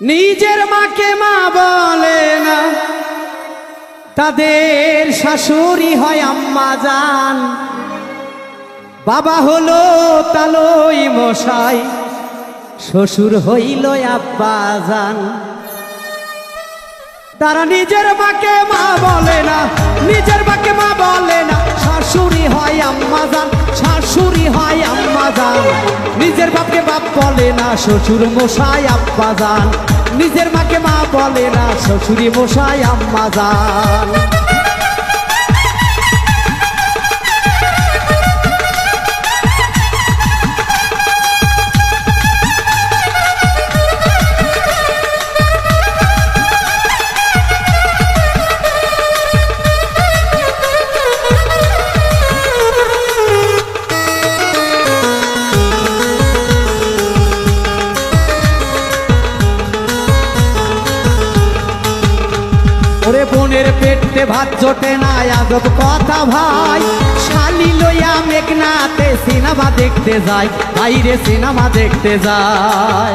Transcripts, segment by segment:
নিজের মাকে মা বলে না। তাদের শাশুড়ি হয় আম্মা জান। বাবা হলো তালই মশাই, শ্বশুর হইল আব্বা জান। তারা নিজের মাকে মা বলে না, নিজের মাকে মা বলে না। শাশুড়ি হয় আম্মা যান শাশুড়ি নিজের বাপকে বাপ বলে না, শ্বশুর মশাই, আব্বা যান নিজের মাকে মা বলে না, শ্বশুরি মশাই, আম্মা জান। বোনের পেটে ভাত জোটে না, আজব কথা ভাই। শালি লইয়া মেঘনাতে সিনেমা দেখতে যায় বাইরে সিনেমা দেখতে যায়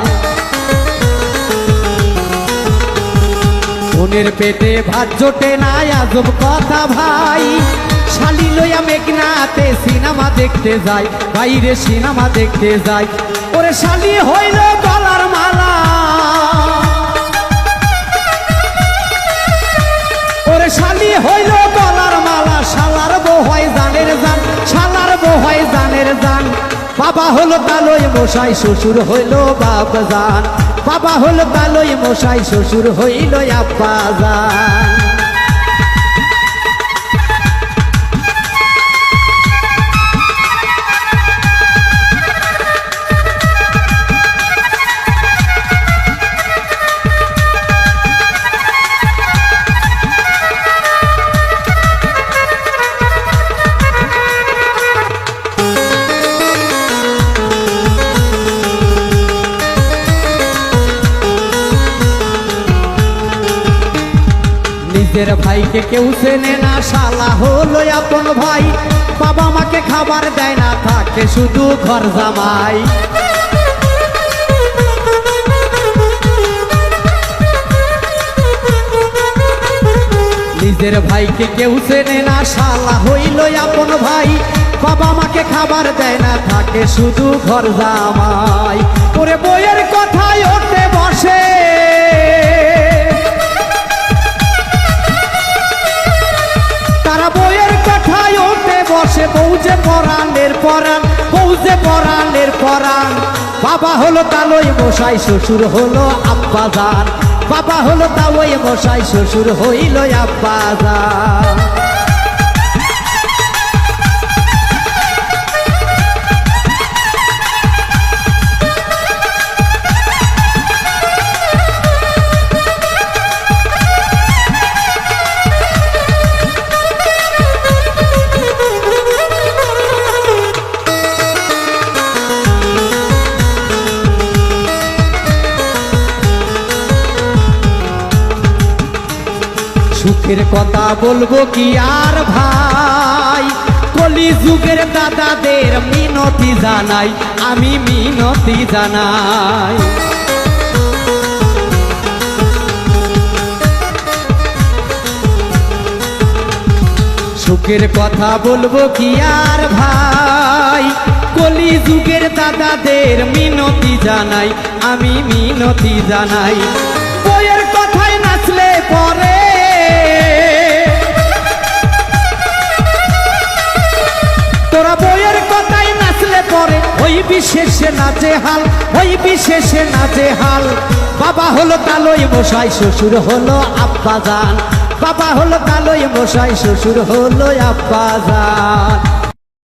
বোনের পেটে ভাত জোটে না, আজব কথা ভাই। শালি লইয়া মেঘনাতে সিনেমা দেখতে যায় বাইরে সিনেমা দেখতে যায় ওরে শালি হইল গলার মালা। বাবা হলো কালোই মশাই, শ্বশুর হইল বাপ জান। বাবা হলো কালোই মশাই, শ্বশুর হইল আব্বা জান। নিজের ভাইকে কেউ চেনে না, শালা হলো আপন ভাই। বাবা মাকে খাবার দেয় না, থাকে শুধু ঘর জামাই। নিজের ভাইকে কেউ চেনে না, শালা হইল আপন ভাই। বাবা মাকে খাবার দেয় না, থাকে শুধু ঘর জামাই। ওরে বইয়ের কথায় ওঠে বসে। বসে বউজে পরাণের পরাণ পৌঁছে পরাণের পরাণ। বাবা হলো তালই বসাই শ্বশুর হলো আব্বা বাবা হলো তালই বসাই শ্বশুর হইল আব্বা সুখের কথা বলব কি আর ভাই? কলি যুগের দাদাদের মিনতি জানাই, আমি মিনতি জানাই। সুখের কথা বলব কি আর ভাই? কলি যুগের দাদাদের মিনতি জানাই, আমি মিনতি জানাই। বইয়ের কথায় নাচলে পরে ওই বিশেষে নাচে হাল ওই বিশেষে নাচে হাল বাবা হলো কালোই মশাই, শ্বশুর হলো আব্বা যান বাবা হলো কালোই মশাই, শ্বশুর হলো আব্বা জান